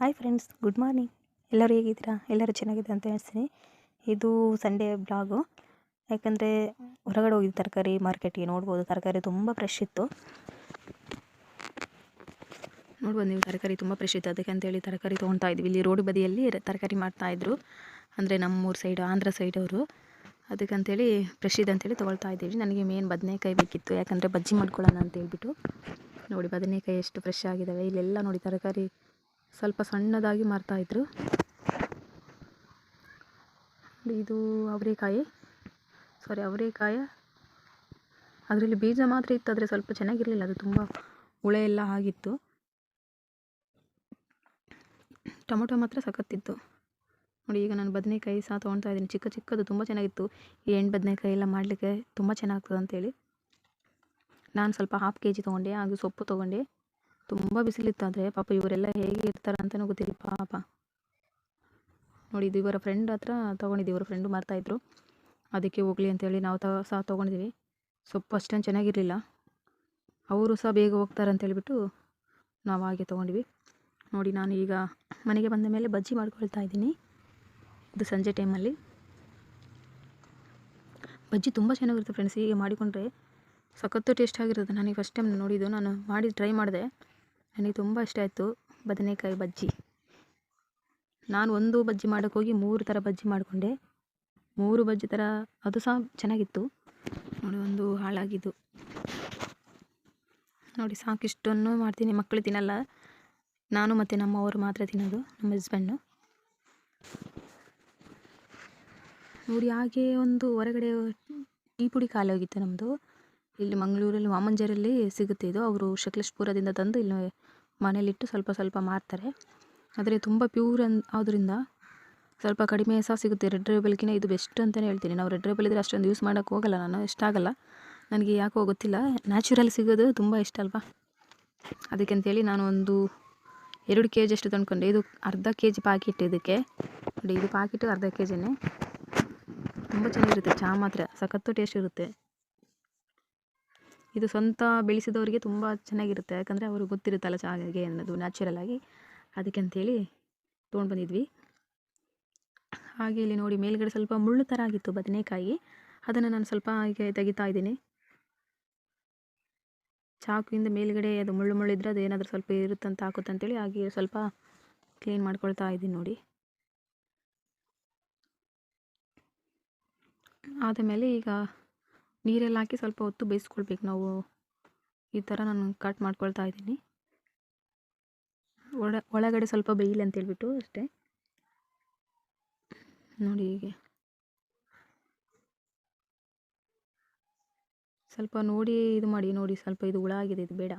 Hi friends good morning ಎಲ್ಲರೂ ಹೇಗಿದ್ದೀರಾ? ಎಲ್ಲರೂ ಚೆನ್ನಾಗಿದೆ ಅಂತ ಹೇಳ್ತೀನಿ. ಇದು ಸಂಡೇ ಬ್ಲಾಗು ಯಾಕಂದರೆ ಹೊರಗಡೆ ಹೋಗಿದ್ದು ತರಕಾರಿ ಮಾರ್ಕೆಟಿಗೆ ನೋಡ್ಬೋದು. ತರಕಾರಿ ತುಂಬ ಫ್ರೆಶ್ ಇತ್ತು. ನೋಡ್ಬೋದು ನೀವು ತರಕಾರಿ ತುಂಬ ಫ್ರೆಶ್ ಇತ್ತು. ಅದಕ್ಕೆ ಅಂತೇಳಿ ತರಕಾರಿ ತೊಗೊಳ್ತಾ ಇದ್ವಿ. ಇಲ್ಲಿ ರೋಡ್ ಬದಿಯಲ್ಲಿ ತರಕಾರಿ ಮಾಡ್ತಾಯಿದ್ರು ಅಂದರೆ ನಮ್ಮೂರು ಸೈಡು ಆಂಧ್ರ ಸೈಡವರು ಅದಕ್ಕಂತೇಳಿ ಫ್ರೆಶ್ ಇದೆ ಅಂತೇಳಿ ತೊಗೊಳ್ತಾ ಇದ್ದೀವಿ. ನನಗೆ ಮೇನ್ ಬದನೆಕಾಯಿ ಬೇಕಿತ್ತು. ಯಾಕಂದರೆ ಬಜ್ಜಿ ಮಾಡ್ಕೊಳ್ಳೋಣ ಅಂತ ಹೇಳ್ಬಿಟ್ಟು. ನೋಡಿ ಬದನೆಕಾಯಿ ಎಷ್ಟು ಫ್ರೆಶ್ ಆಗಿದ್ದಾವೆ. ಇಲ್ಲೆಲ್ಲ ನೋಡಿ ತರಕಾರಿ ಸ್ವಲ್ಪ ಸಣ್ಣದಾಗಿ ಮಾರ್ತಾಯಿದ್ರು ಇದು ಅವರೆಕಾಯಿ. ಸಾರಿ ಅವರೆಕಾಯಿ. ಅದರಲ್ಲಿ ಬೀಜ ಮಾತ್ರ ಇತ್ತು ಆದರೆ ಸ್ವಲ್ಪ ಚೆನ್ನಾಗಿರಲಿಲ್ಲ, ಅದು ತುಂಬ ಹುಳೆ ಎಲ್ಲ ಆಗಿತ್ತು. ಟೊಮೊಟೊ ಮಾತ್ರ ಸಖತ್ತಿತ್ತು. ನೋಡಿ, ಈಗ ನಾನು ಬದನೆಕಾಯಿ ಸಹ ತೊಗೊಳ್ತಾ ಇದ್ದೀನಿ. ಚಿಕ್ಕ ಚಿಕ್ಕದು ತುಂಬ ಚೆನ್ನಾಗಿತ್ತು. ಈ ಎಣ್ಣೆ ಬದನೆಕಾಯಿ ಎಲ್ಲ ಮಾಡಲಿಕ್ಕೆ ತುಂಬ ಚೆನ್ನಾಗ್ತದೆ ಅಂತೇಳಿ ನಾನು ಸ್ವಲ್ಪ ಹಾಫ್ ಕೆ ಜಿ ತೊಗೊಂಡೆ, ಹಾಗೂ ಸೊಪ್ಪು ತೊಗೊಂಡೆ. ತುಂಬ ಬಿಸಿಲಿತ್ತು ಆದರೆ ಪಾಪ ಇವರೆಲ್ಲ ಹೇಗೆ ಇರ್ತಾರೆ ಅಂತಲೂ ಗೊತ್ತಿಲ್ಲ, ಪಾಪ. ನೋಡಿ, ಇದು ಇವರ ಫ್ರೆಂಡ್ ಹತ್ರ ತಗೊಂಡಿದ್ವಿ ಇವರ ಫ್ರೆಂಡು ಮಾರ್ತಾಯಿದ್ರು ಅದಕ್ಕೆ ಹೋಗಲಿ ಅಂತೇಳಿ ನಾವು ತ ಸಹ ತೊಗೊಂಡಿದ್ದೀವಿ. ಸೊಪ್ಪು ಅಷ್ಟೇನು ಚೆನ್ನಾಗಿರಲಿಲ್ಲ. ಅವರು ಸಹ ಬೇಗ ಹೋಗ್ತಾರೆ ಅಂತ ಹೇಳ್ಬಿಟ್ಟು ನಾವು ಹಾಗೆ ತೊಗೊಂಡ್ವಿ. ನೋಡಿ, ನಾನು ಈಗ ಮನೆಗೆ ಬಂದ ಮೇಲೆ ಬಜ್ಜಿ ಮಾಡ್ಕೊಳ್ತಾ ಇದ್ದೀನಿ. ಇದು ಸಂಜೆ ಟೈಮಲ್ಲಿ ಬಜ್ಜಿ ತುಂಬ ಚೆನ್ನಾಗಿರುತ್ತೆ ಫ್ರೆಂಡ್ಸ್ ಹೀಗೆ ಮಾಡಿಕೊಂಡ್ರೆ ಸಖತ್ತು ಟೇಸ್ಟ್ ಆಗಿರುತ್ತೆ. ನನಗೆ ಫಸ್ಟ್ ಟೈಮ್ ನೋಡಿದ್ದು ನಾನು ಮಾಡಿ ಟ್ರೈ ಮಾಡಿದೆ. ನನಗೆ ತುಂಬ ಇಷ್ಟ ಆಯಿತು ಬದನೆಕಾಯಿ ಬಜ್ಜಿ. ನಾನು ಒಂದು ಬಜ್ಜಿ ಮಾಡೋಕ್ಕೆ ಹೋಗಿ ಮೂರು ಥರ ಬಜ್ಜಿ ಮಾಡಿಕೊಂಡೆ. ಮೂರು ಬಜ್ಜಿ ಥರ ಅದು ಸಹ ಚೆನ್ನಾಗಿತ್ತು. ನೋಡಿ ಒಂದು ಹಾಳಾಗಿದ್ದು. ನೋಡಿ ಸಾಕಿಷ್ಟನ್ನು ಮಾಡ್ತೀನಿ. ಮಕ್ಕಳು ತಿನ್ನಲ್ಲ. ನಾನು ಮತ್ತು ನಮ್ಮವರು ಮಾತ್ರ ತಿನ್ನೋದು, ನಮ್ಮ ಹಸ್ಬೆಂಡು ನೋಡಿ ಹಾಗೆ ಒಂದು ಹೊರಗಡೆ ಟೀ ಪುಡಿ ಖಾಲಿ ಹೋಗಿತ್ತು ನಮ್ಮದು. ಇಲ್ಲಿ ಮಂಗಳೂರಲ್ಲಿ ವಾಮಂಜರಲ್ಲಿ ಸಿಗುತ್ತೆ ಇದು. ಅವರು ಶಕ್ಲೇಶ್ಪುರದಿಂದ ತಂದು ಇಲ್ಲಿ ಮನೇಲಿಟ್ಟು ಸ್ವಲ್ಪ ಸ್ವಲ್ಪ ಮಾರ್ತಾರೆ. ಆದರೆ ತುಂಬ ಪ್ಯೂರ್ ಅನ್ ಆದ್ದರಿಂದ ಸ್ವಲ್ಪ ಕಡಿಮೆ ಸಹ ಸಿಗುತ್ತೆ. ರೆಡ್ ರೇಬಲ್ಗಿನ ಇದು ಬೆಸ್ಟ್ ಅಂತಲೇ ಹೇಳ್ತೀನಿ. ನಾವು ರೆಡ್ ರೇಬಲ್ ಇದ್ದರೆ ಅಷ್ಟೊಂದು ಯೂಸ್ ಮಾಡೋಕ್ಕೆ ಹೋಗಲ್ಲ. ನಾನು ಇಷ್ಟ ಆಗಲ್ಲ. ನನಗೆ ಯಾಕೋ ಗೊತ್ತಿಲ್ಲ. ನ್ಯಾಚುರಲ್ ಸಿಗೋದು ತುಂಬ ಇಷ್ಟ ಅಲ್ವಾ? ಅದಕ್ಕಂತೇಳಿ ನಾನು ಒಂದು ಎರಡು ಕೆ ಜಿ ಅಷ್ಟು ತಂದ್ಕೊಂಡೆ. ಇದು ಅರ್ಧ ಕೆ ಜಿ ಪಾಕಿಟ್ ಇದಕ್ಕೆ ನೋಡಿ, ಇದು ಪಾಕಿಟು ಅರ್ಧ ಕೆ ಜಿನೇ ತುಂಬ ಚೆನ್ನಾಗಿರುತ್ತೆ. ಚಹಾ ಮಾತ್ರ. ಸಖತ್ತು ಟೇಸ್ಟ್ ಇರುತ್ತೆ. ಇದು ಸ್ವಂತ ಬೆಳೆಸಿದವರಿಗೆ ತುಂಬ ಚೆನ್ನಾಗಿರುತ್ತೆ. ಯಾಕಂದರೆ ಅವ್ರಿಗೆ ಗೊತ್ತಿರುತ್ತಲ್ಲ ಚಹಾ ಹೇಗೆ ಅನ್ನೋದು ನ್ಯಾಚುರಲ್ ಆಗಿ. ಅದಕ್ಕೆ ಅಂಥೇಳಿ ತೊಗೊಂಡು ಬಂದಿದ್ವಿ. ಹಾಗೆ ಇಲ್ಲಿ ನೋಡಿ ಮೇಲ್ಗಡೆ ಸ್ವಲ್ಪ ಮುಳ್ಳು ಥರ ಆಗಿತ್ತು ಬದನೆಕಾಯಿ. ಅದನ್ನು ನಾನು ಸ್ವಲ್ಪ ಹೀಗೆ ತೆಗಿತಾ ಇದ್ದೀನಿ. ಚಾಕುವಿಂದ ಮೇಲ್ಗಡೆ ಅದು ಮುಳ್ಳು ಮುಳ್ಳು ಇದ್ದರೆ ಅದು ಏನಾದರೂ ಸ್ವಲ್ಪ ಇರುತ್ತಂತ ಹಾಕುತ್ತೆ ಅಂತೇಳಿ ಹಾಗೆ ಸ್ವಲ್ಪ ಕ್ಲೀನ್ ಮಾಡ್ಕೊಳ್ತಾ ಇದ್ದೀನಿ ನೋಡಿ. ಆದಮೇಲೆ ಈಗ ನೀರೆಲ್ಲ ಹಾಕಿ ಸ್ವಲ್ಪ ಹೊತ್ತು ಬೇಯಿಸ್ಕೊಳ್ಬೇಕು. ನಾವು ಈ ಥರ ನಾನು ಕಟ್ ಮಾಡ್ಕೊಳ್ತಾ ಇದ್ದೀನಿ. ಒಳ, ಒಳಗಡೆ ಸ್ವಲ್ಪ ಬೇಯಿಲಿ ಅಂತ ಹೇಳ್ಬಿಟ್ಟು ಅಷ್ಟೇ. ನೋಡಿ ಹೀಗೆ. ಸ್ವಲ್ಪ ನೋಡಿ ಇದು ಮಾಡಿ, ನೋಡಿ ಸ್ವಲ್ಪ ಇದು ಹುಳ ಆಗಿದೆ, ಇದು ಬೇಡ.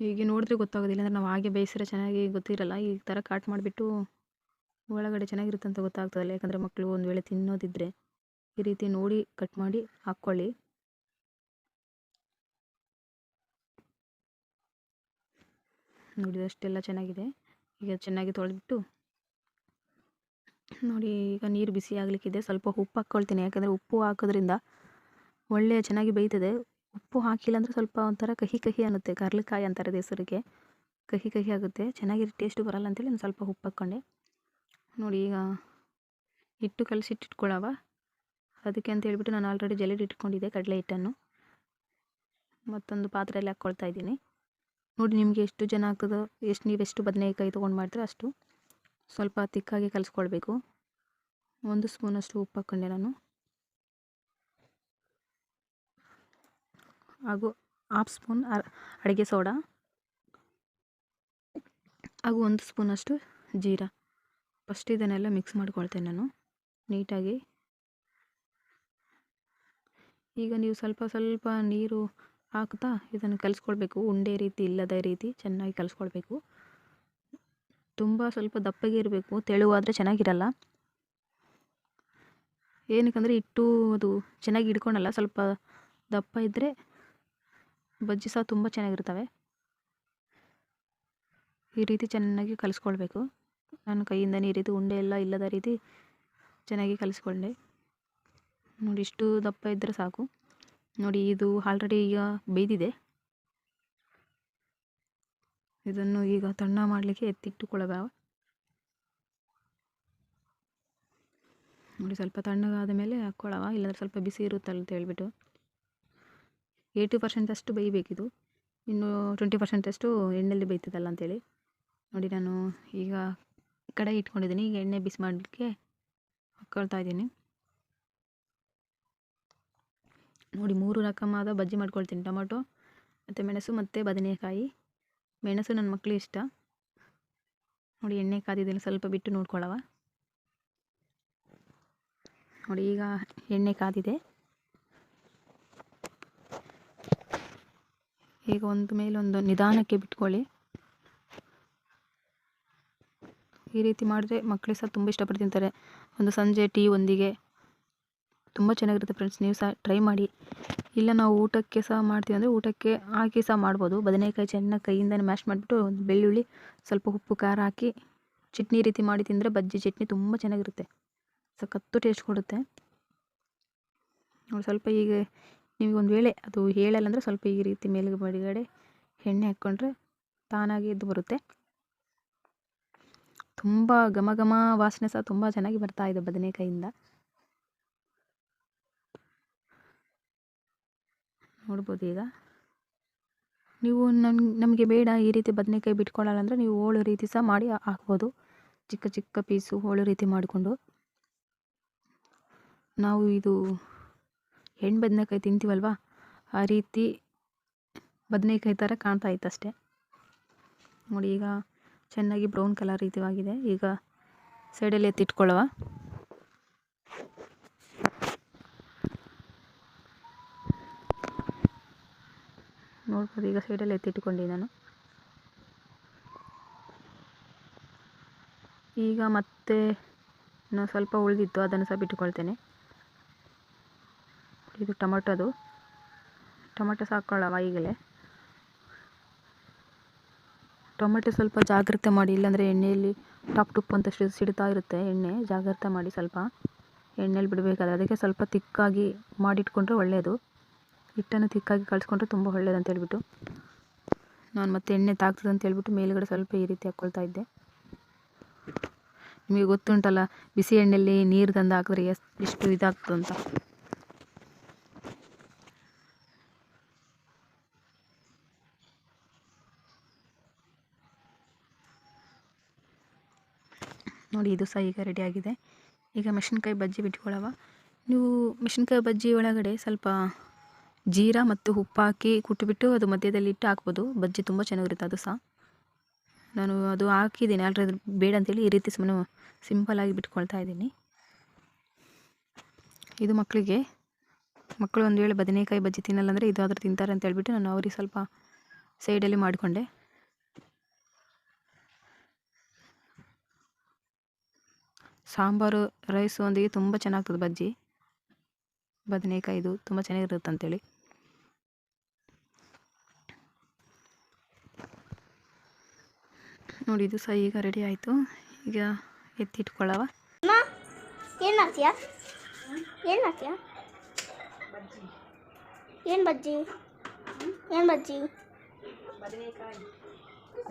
ಹೀಗೆ ನೋಡಿದ್ರೆ ಗೊತ್ತಾಗೋದಿಲ್ಲ, ಅಂದರೆ ನಾವು ಹಾಗೆ ಬೇಯಿಸಿದ್ರೆ ಚೆನ್ನಾಗಿ ಗೊತ್ತಿರಲ್ಲ. ಈ ಥರ ಕಟ್ ಮಾಡಿಬಿಟ್ಟು ಒಳಗಡೆ ಚೆನ್ನಾಗಿರುತ್ತೆ ಅಂತ ಗೊತ್ತಾಗ್ತದಲ್ಲ. ಯಾಕಂದರೆ ಮಕ್ಕಳು ಒಂದು ವೇಳೆ ತಿನ್ನೋದಿದ್ದರೆ ಈ ರೀತಿ ನೋಡಿ ಕಟ್ ಮಾಡಿ ಹಾಕ್ಕೊಳ್ಳಿ. ನೋಡಿ ಅಷ್ಟೆಲ್ಲ ಚೆನ್ನಾಗಿದೆ. ಈಗ ಚೆನ್ನಾಗಿ ತೊಳೆದ್ಬಿಟ್ಟು ನೋಡಿ ಈಗ ನೀರು ಬಿಸಿ ಆಗಲಿಕ್ಕಿದೆ. ಸ್ವಲ್ಪ ಉಪ್ಪು ಹಾಕ್ಕೊಳ್ತೀನಿ. ಯಾಕಂದರೆ ಉಪ್ಪು ಹಾಕೋದ್ರಿಂದ ಒಳ್ಳೆ ಚೆನ್ನಾಗಿ ಬೇಯ್ತದೆ. ಉಪ್ಪು ಹಾಕಿಲ್ಲ ಅಂದರೆ ಸ್ವಲ್ಪ ಒಂಥರ ಕಹಿ ಕಹಿ ಅನ್ನುತ್ತೆ. ಕರ್ಲಕಾಯಿ ಅಂತಾರೆ ಹೆಸರಿಗೆ. ಕಹಿ ಕಹಿ ಆಗುತ್ತೆ. ಚೆನ್ನಾಗಿ ಟೇಸ್ಟು ಬರಲ್ಲ ಅಂತೇಳಿ ಒಂದು ಸ್ವಲ್ಪ ಉಪ್ಪು ಹಾಕ್ಕೊಂಡೆ. ನೋಡಿ ಈಗ ಹಿಟ್ಟು ಕಲಸಿಟ್ಟಿಟ್ಕೊಳ್ಳವ ಅದಕ್ಕೆ ಅಂತ ಹೇಳ್ಬಿಟ್ಟು ನಾನು ಆಲ್ರೆಡಿ ಜಲ್ಲಿಡಿ ಇಟ್ಕೊಂಡಿದ್ದೆ, ಕಡಲೆ ಹಿಟ್ಟನ್ನು. ಮತ್ತೊಂದು ಪಾತ್ರೆಯಲ್ಲಿ ಹಾಕ್ಕೊಳ್ತಾ ಇದ್ದೀನಿ. ನೋಡಿ ನಿಮಗೆ ಎಷ್ಟು ಜನ ಆಗ್ತದೋ, ಎಷ್ಟು ನೀವು ಎಷ್ಟು ಬದನೆಕಾಯಿ ತೊಗೊಂಡು ಮಾಡ್ತೀರೋ ಅಷ್ಟು ಸ್ವಲ್ಪ ತಿಕ್ಕಾಗಿ ಕಲಿಸ್ಕೊಳ್ಬೇಕು. ಒಂದು ಸ್ಪೂನಷ್ಟು ಉಪ್ಪು ಹಾಕ್ಕೊಂಡೆ ನಾನು. ಹಾಗೂ ಹಾಫ್ ಸ್ಪೂನ್ ಅಡುಗೆ ಸೋಡಾ. ಹಾಗೂ ಒಂದು ಸ್ಪೂನಷ್ಟು ಜೀರಾ. ಫಸ್ಟ್ ಇದನ್ನೆಲ್ಲ ಮಿಕ್ಸ್ ಮಾಡ್ಕೊಳ್ತೇನೆ ನಾನು. ನೀಟಾಗಿ ಈಗ ನೀವು ಸ್ವಲ್ಪ ಸ್ವಲ್ಪ ನೀರು ಹಾಕ್ತಾ ಇದನ್ನು ಕಲಿಸ್ಕೊಳ್ಬೇಕು. ಉಂಡೆ ರೀತಿ ಇಲ್ಲದ ರೀತಿ ಚೆನ್ನಾಗಿ ಕಲಿಸ್ಕೊಳ್ಬೇಕು. ತುಂಬ ಸ್ವಲ್ಪ ದಪ್ಪಗೆ ಇರಬೇಕು. ತೆಳುವಾದರೆ ಚೆನ್ನಾಗಿರಲ್ಲ. ಏನಕ್ಕಂದರೆ ಹಿಟ್ಟು ಅದು ಚೆನ್ನಾಗಿ ಹಿಡ್ಕೊಳಲ್ಲ. ಸ್ವಲ್ಪ ದಪ್ಪ ಇದ್ದರೆ ಬಜ್ಜಿ ಸಹ ತುಂಬ ಚೆನ್ನಾಗಿರ್ತವೆ. ಈ ರೀತಿ ಚೆನ್ನಾಗಿ ಕಲಿಸ್ಕೊಳ್ಬೇಕು. ನಾನು ಕೈಯಿಂದ ಈ ಉಂಡೆ ಎಲ್ಲ ಇಲ್ಲದ ರೀತಿ ಚೆನ್ನಾಗಿ ಕಲಿಸ್ಕೊಂಡೆ. ನೋಡಿ ಇಷ್ಟು ದಪ್ಪ ಇದ್ದರೆ ಸಾಕು. ನೋಡಿ ಇದು ಆಲ್ರೆಡಿ ಈಗ ಬೇಯ್ದಿದೆ ಇದನ್ನು ಈಗ ತಣ್ಣ ಮಾಡಲಿಕ್ಕೆ ಎತ್ತಿಟ್ಟುಕೊಳ್ಳಬ ನೋಡಿ ಸ್ವಲ್ಪ ತಣ್ಣಗಾದ ಮೇಲೆ ಹಾಕ್ಕೊಳ್ಳವ ಇಲ್ಲಾಂದ್ರೆ ಸ್ವಲ್ಪ ಬಿಸಿ ಇರುತ್ತಲ್ಲ ಅಂತ ಹೇಳ್ಬಿಟ್ಟು. ಏಯ್ಟಿ ಪರ್ಸೆಂಟ್ ಅಷ್ಟು ಬೇಯಬೇಕಿದು. ಇನ್ನು ಟ್ವೆಂಟಿ ಪರ್ಸೆಂಟ್ ಅಷ್ಟು ಎಣ್ಣೆಯಲ್ಲಿ ಬೇಯ್ತದಲ್ಲ ಅಂತೇಳಿ. ನೋಡಿ ನಾನು ಈಗ ಕಡೆ ಇಟ್ಕೊಂಡಿದ್ದೀನಿ, ಈಗ ಎಣ್ಣೆ ಬಿಸಿ ಮಾಡಲಿಕ್ಕೆ ಹಾಕ್ಕೊಳ್ತಾ ಇದ್ದೀನಿ. ನೋಡಿ ಮೂರು ರಕಮಾದ ಬಜ್ಜಿ ಮಾಡ್ಕೊಳ್ತೀನಿ. ಟೊಮೊಟೊ, ಮತ್ತು ಮೆಣಸು, ಮತ್ತು ಬದನೆಕಾಯಿ. ಮೆಣಸು ನನ್ನ ಮಕ್ಕಳು ಇಷ್ಟ. ನೋಡಿ ಎಣ್ಣೆ ಕಾದಿದ್ದೀನಿ ಸ್ವಲ್ಪ ಬಿಟ್ಟು ನೋಡ್ಕೊಳ್ಳವ ನೋಡಿ ಈಗ ಎಣ್ಣೆ ಕಾದಿದೆ. ಈಗ ಒಂದು ಮೇಲೊಂದು ನಿಧಾನಕ್ಕೆ ಬಿಟ್ಕೊಳ್ಳಿ. ಈ ರೀತಿ ಮಾಡಿದ್ರೆ ಮಕ್ಕಳು ಸಹ ತುಂಬ ಇಷ್ಟಪಟ್ಟು ತಿಂತಾರೆ ಒಂದು ಸಂಜೆ ಟೀ ಒಂದಿಗೆ. ತುಂಬ ಚೆನ್ನಾಗಿರುತ್ತೆ ಫ್ರೆಂಡ್ಸ್ ನೀವು ಸಹ ಟ್ರೈ ಮಾಡಿ. ಇಲ್ಲ ನಾವು ಊಟಕ್ಕೆ ಸಹ ಮಾಡ್ತೀವಿ ಅಂದರೆ ಊಟಕ್ಕೆ ಹಾಕಿ ಸಹ ಮಾಡ್ಬೋದು. ಬದನೆಕಾಯಿ ಚೆನ್ನಾಗಿ ಕೈಯಿಂದನೇ ಮ್ಯಾಶ್ ಮಾಡಿಬಿಟ್ಟು ಒಂದು ಬೆಳ್ಳುಳ್ಳಿ, ಸ್ವಲ್ಪ ಉಪ್ಪು, ಖಾರ ಹಾಕಿ ಚಟ್ನಿ ರೀತಿ ಮಾಡಿ ತಿಂದರೆ ಬಜ್ಜಿ ಚಟ್ನಿ ತುಂಬ ಚೆನ್ನಾಗಿರುತ್ತೆ. ಸಖತ್ತು ಟೇಸ್ಟ್ ಕೊಡುತ್ತೆ. ನೋಡಿ ಸ್ವಲ್ಪ ಈಗ ನಿಮಗೆ ಒಂದು ವೇಳೆ ಅದು ಹೇಳಲ್ಲ ಅಂದರೆ ಸ್ವಲ್ಪ ಈ ರೀತಿ ಮೇಲ್ಗೆ ಬಡಿಗಡೆ ಎಣ್ಣೆ ಹಾಕ್ಕೊಂಡ್ರೆ ತಾನಾಗಿ ಇದ್ದು ಬರುತ್ತೆ. ತುಂಬ ಘಮ ಘಮ ವಾಸನೆ ಸಹ ತುಂಬ ಚೆನ್ನಾಗಿ ಬರ್ತಾ ಇದೆ ಬದನೆಕಾಯಿಂದ. ನೋಡ್ಬೋದು ಈಗ. ನೀವು ನನ್ ನಮಗೆ ಬೇಡ ಈ ರೀತಿ ಬದನೆಕಾಯಿ ಬಿಟ್ಕೊಳ್ಳಲ್ಲ ಅಂದರೆ ನೀವು ಹೋಳು ರೀತಿ ಸಹ ಮಾಡಿ ಹಾಕ್ಬೋದು. ಚಿಕ್ಕ ಚಿಕ್ಕ ಪೀಸು ಹೋಳು ರೀತಿ ಮಾಡಿಕೊಂಡು. ನಾವು ಇದು ಹೆಣ್ಣು ಬದನೆಕಾಯಿ ತಿಂತೀವಲ್ವ? ಆ ರೀತಿ ಬದನೆಕಾಯಿ ಥರ ಕಾಣ್ತಾ ಇತ್ತು ಅಷ್ಟೇ. ನೋಡಿ ಈಗ ಚೆನ್ನಾಗಿ ಬ್ರೌನ್ ಕಲರ್ ರೀತಿಯಾಗಿದೆ ಈಗ ಸೈಡಲ್ಲಿ ಎತ್ತಿಟ್ಕೊಳ್ಳುವ. ನೋಡ್ಬೋದು ಈಗ ಸೈಡಲ್ಲಿ ಎತ್ತಿಟ್ಕೊಂಡೆ ನಾನು. ಈಗ ಮತ್ತೆ ಇನ್ನೂ ಸ್ವಲ್ಪ ಉಳಿದಿತ್ತು, ಅದನ್ನು ಸಹ ಬಿಟ್ಟುಕೊಳ್ತೇನೆ. ಇದು ಟೊಮೊಟೊದು ಟೊಮೊಟೊ ಸಾಕೊಳ್ಳವ ಈಗಲೇ? ಟೊಮೆಟೊ ಸ್ವಲ್ಪ ಜಾಗ್ರತೆ ಮಾಡಿ, ಇಲ್ಲಾಂದರೆ ಎಣ್ಣೆಯಲ್ಲಿ ಟಪ್ ಟುಪ್ ಅಂತ ಸಿಡ್ ಸಿಡ್ತಾ ಇರುತ್ತೆ ಎಣ್ಣೆ, ಜಾಗ್ರತೆ ಮಾಡಿ ಸ್ವಲ್ಪ. ಎಣ್ಣೆಲಿ ಬಿಡಬೇಕಾದ್ರೆ ಅದಕ್ಕೆ ಸ್ವಲ್ಪ ತಿಕ್ಕಾಗಿ ಮಾಡಿಟ್ಕೊಂಡ್ರೆ ಒಳ್ಳೆಯದು ಹಿಟ್ಟನ್ನು ತಿಕ್ಕಾಗಿ ಕಳಿಸ್ಕೊಂಡ್ರೆ ತುಂಬ ಒಳ್ಳೇದು ಅಂತ ಹೇಳ್ಬಿಟ್ಟು. ನಾನು ಮತ್ತೆ ಎಣ್ಣೆ ತಾಗ್ತದೆ ಅಂತ ಹೇಳ್ಬಿಟ್ಟು ಮೇಲುಗಡೆ ಸ್ವಲ್ಪ ಈ ರೀತಿ ಹಾಕ್ಕೊಳ್ತಾ ಇದ್ದೆ. ನಿಮಗೆ ಗೊತ್ತುಂಟಲ್ಲ, ಬಿಸಿ ಎಣ್ಣೆಯಲ್ಲಿ ನೀರು ತಂದು ಹಾಕಿದ್ರೆ ಎಷ್ಟು ಎಷ್ಟು ಇದಾಗ್ತದೆ ಅಂತ. ನೋಡಿ, ಇದು ಸಹ ಈಗ ರೆಡಿಯಾಗಿದೆ ಈಗ ಮೆಣಸಿನ್ಕಾಯಿ ಬಜ್ಜಿ ಬಿಟ್ಕೊಳವ ನೀವು ಮೆಣಸಿನ್ಕಾಯಿ ಬಜ್ಜಿ ಒಳಗಡೆ ಸ್ವಲ್ಪ ಜೀರಾ ಮತ್ತು ಉಪ್ಪು ಹಾಕಿ ಕುಟ್ಟಿಬಿಟ್ಟು ಅದು ಮಧ್ಯದಲ್ಲಿ ಇಟ್ಟು ಹಾಕ್ಬೋದು. ಬಜ್ಜಿ ತುಂಬ ಚೆನ್ನಾಗಿರುತ್ತೆ ಅದು ಸಹ. ನಾನು ಅದು ಹಾಕಿದ್ದೀನಿ. ಆಲ್ರೆಡಿ ಬೇಡ ಅಂತೇಳಿ ಈ ರೀತಿ ಸುಮ್ಮನೆ ಸಿಂಪಲಾಗಿ ಬಿಟ್ಕೊಳ್ತಾ ಇದ್ದೀನಿ. ಇದು ಮಕ್ಕಳಿಗೆ, ಮಕ್ಕಳು ಒಂದು ವೇಳೆ ಬದನೆಕಾಯಿ ಬಜ್ಜಿ ತಿನ್ನಲ್ಲ ಅಂದರೆ ಇದು ಆದರೂ ತಿಂತಾರೆ ಅಂತ ಹೇಳ್ಬಿಟ್ಟು ನಾನು ಅವ್ರಿಗೆ ಸ್ವಲ್ಪ ಸೈಡಲ್ಲಿ ಮಾಡಿಕೊಂಡೆ. ಸಾಂಬಾರು, ರೈಸ್ ಒಂದಿಗೆ ತುಂಬ ಚೆನ್ನಾಗ್ತದೆ ಬಜ್ಜಿ. ಬದನೆಕಾಯಿದು ತುಂಬ ಚೆನ್ನಾಗಿರುತ್ತೆ ಅಂತೇಳಿ. ನೋಡಿ ಇದು ಸಹ ಈಗ ರೆಡಿ ಆಯಿತು. ಈಗ ಎತ್ತಿಟ್ಕೊಳ್ಳವ ಏನು ಮಾಡ್ತೀಯಾ? ಏನು ಮಾಡ್ತೀಯಾ? ಏನು ಬಜ್ಜಿ? ಏನು ಬಜ್ಜಿ?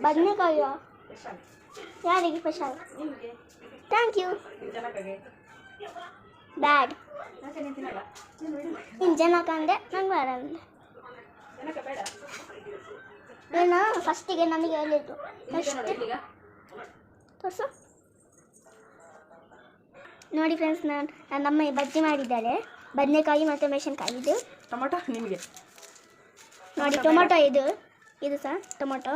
ಬದನೆಕಾಯಿಯ? ಯಾರಿಗೆ special thank you bad engine ಅಂದೆ ನಂಗೆ ಬೇಡ ಅಂದೆ. ಏನು ಫಸ್ಟಿಗೆ ನಮಗೆ ಹೇಳಿದ್ದು. ಫಸ್ಟ್ ತೋರಿಸು. ನೋಡಿ ಫ್ರೆಂಡ್ಸ್ ನಾನು ನಮ್ಮ ಬಜ್ಜಿ ಮಾಡಿದ್ದಾರೆ. ಬದನೆಕಾಯಿ ಮತ್ತು ಮೆಣಸಿನ್ಕಾಯಿ. ಇದು? ಟೊಮೊಟೊ ನಿಮಗೆ. ನೋಡಿ ಟೊಮೊಟೊ ಇದು. ಇದು ಸಹ ಟೊಮೊಟೊ.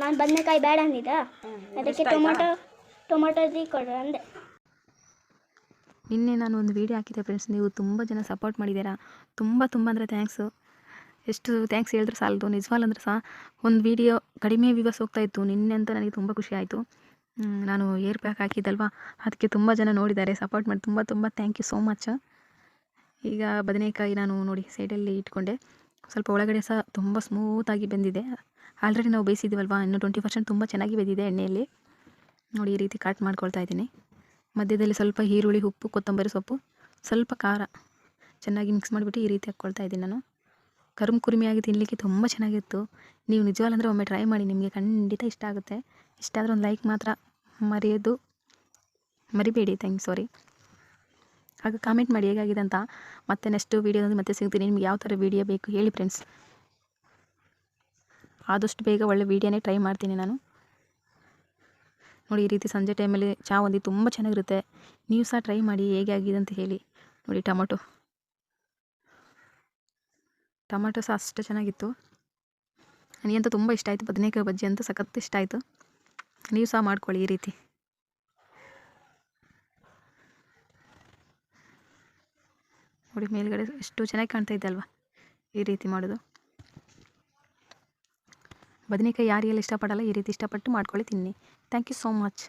ನಾನು ಬದನೆಕಾಯಿ ಬೇಡ ಅಂದಿದ್ದ ಅದಕ್ಕೆ ಟೊಮೊಟೊ ಟೊಮೊಟೊ ಕೊಡ್ರಿ ಅಂದೆ. ನಿನ್ನೆ ನಾನು ಒಂದು ವೀಡಿಯೋ ಹಾಕಿದ್ದೆ ಫ್ರೆಂಡ್ಸ್ ನೀವು ತುಂಬ ಜನ ಸಪೋರ್ಟ್ ಮಾಡಿದ್ದೀರಾ. ತುಂಬ ತುಂಬ ಅಂದರೆ ಥ್ಯಾಂಕ್ಸು ಎಷ್ಟು ಥ್ಯಾಂಕ್ಸ್ ಹೇಳಿದ್ರು ಸಾಲದು. ನಿಜವಾಗ್ಲಂದ್ರೆ ಸಹ ಒಂದು ವೀಡಿಯೋ ಕಡಿಮೆ ವ್ಯೂವರ್ಸ್ ಹೋಗ್ತಾ ಇತ್ತು. ನಿನ್ನೆ ಅಂತ ನನಗೆ ತುಂಬ ಖುಷಿ ಆಯಿತು. ನಾನು ಏರ್ ಪ್ಯಾಕ್ ಹಾಕಿದ್ದಲ್ವಾ? ಅದಕ್ಕೆ ತುಂಬ ಜನ ನೋಡಿದ್ದಾರೆ. ಸಪೋರ್ಟ್ ಮಾಡಿ ತುಂಬ ತುಂಬ ಥ್ಯಾಂಕ್ ಯು ಸೋ ಮಚ್ ಈಗ ಬದನೆಕಾಯಿ ನಾನು ನೋಡಿ ಸೈಡಲ್ಲಿ ಇಟ್ಕೊಂಡೆ. ಸ್ವಲ್ಪ ಒಳಗಡೆ ಸಹ ತುಂಬ ಸ್ಮೂತಾಗಿ ಬೆಂದಿದೆ. ಆಲ್ರೆಡಿ ನಾವು ಬೇಯಿಸಿದ್ದೀವಲ್ವಾ ಇನ್ನು ಟ್ವೆಂಟಿ ಪರ್ಸೆಂಟ್ ತುಂಬ ಚೆನ್ನಾಗಿ ಬೆಂದಿದೆ ಎಣ್ಣೆಯಲ್ಲಿ. ನೋಡಿ ಈ ರೀತಿ ಕಟ್ ಮಾಡ್ಕೊಳ್ತಾ ಇದ್ದೀನಿ. ಮಧ್ಯದಲ್ಲಿ ಸ್ವಲ್ಪ ಈರುಳ್ಳಿ, ಉಪ್ಪು, ಕೊತ್ತಂಬರಿ ಸೊಪ್ಪು, ಸ್ವಲ್ಪ ಖಾರ. ಚೆನ್ನಾಗಿ ಮಿಕ್ಸ್ ಮಾಡಿಬಿಟ್ಟು ಈ ರೀತಿ ಹಾಕ್ಕೊಳ್ತಾ ಇದ್ದೀನಿ ನಾನು. ಕರುಮ್ ಕುರುಮಿಯಾಗಿ ತಿನ್ನಲಿಕ್ಕೆ ತುಂಬ ಚೆನ್ನಾಗಿತ್ತು. ನೀವು ನಿಜವಾಗ್ಲಂದ್ರೆ ಒಮ್ಮೆ ಟ್ರೈ ಮಾಡಿ, ನಿಮಗೆ ಖಂಡಿತ ಇಷ್ಟ ಆಗುತ್ತೆ. ಇಷ್ಟ ಆದರೆ ಒಂದು ಲೈಕ್ ಮಾತ್ರ ಮರೆಯೋದು. ಮರಿಬೇಡಿ ಥ್ಯಾಂಕ್ ಸಾರಿ ಹಾಗೆ ಕಾಮೆಂಟ್ ಮಾಡಿ ಹೇಗಾಗಿದೆ ಅಂತ ಮತ್ತೆ ನೆಕ್ಸ್ಟ್ ವೀಡಿಯೋದಲ್ಲಿ ಮತ್ತೆ ಸಿಗ್ತೀನಿ. ನಿಮ್ಗೆ ಯಾವ ಥರ ವೀಡಿಯೋ ಬೇಕು ಹೇಳಿ ಫ್ರೆಂಡ್ಸ್ ಆದಷ್ಟು ಬೇಗ ಒಳ್ಳೆ ವೀಡಿಯೋನೇ ಟ್ರೈ ಮಾಡ್ತೀನಿ ನಾನು. ನೋಡಿ, ಈ ರೀತಿ ಸಂಜೆ ಟೈಮಲ್ಲಿ ಚಹಾ ಒಂದು ತುಂಬ ಚೆನ್ನಾಗಿರುತ್ತೆ. ನೀವು ಸಹ ಟ್ರೈ ಮಾಡಿ, ಹೇಗೆ ಆಗಿದೆ ಅಂತ ಹೇಳಿ. ನೋಡಿ, ಟೊಮೊಟೊ. ಟೊಮೊಟೊ ಸಹ ಅಷ್ಟು ಚೆನ್ನಾಗಿತ್ತು. ನನಗಂತೂ ತುಂಬ ಇಷ್ಟ ಆಯಿತು. ಬದನೇಕಾಯಿ ಬಜ್ಜಿ ಅಂತ ಸಖತ್ ಇಷ್ಟ ಆಯಿತು. ನೀವು ಸಹ ಮಾಡ್ಕೊಳ್ಳಿ ಈ ರೀತಿ. ನೋಡಿ, ಮೇಲ್ಗಡೆ ಎಷ್ಟು ಚೆನ್ನಾಗಿ ಕಾಣ್ತಾ ಇದೆ ಅಲ್ವಾ? ಈ ರೀತಿ ಮಾಡೋದು. ಬದನೇಕಾಯಿ ಯಾರಿಗೆಲ್ಲ ಇಷ್ಟಪಡಲ್ಲ, ಈ ರೀತಿ ಇಷ್ಟಪಟ್ಟು ಮಾಡ್ಕೊಳ್ಳಿ, ತಿನ್ನಿ. Thank you so much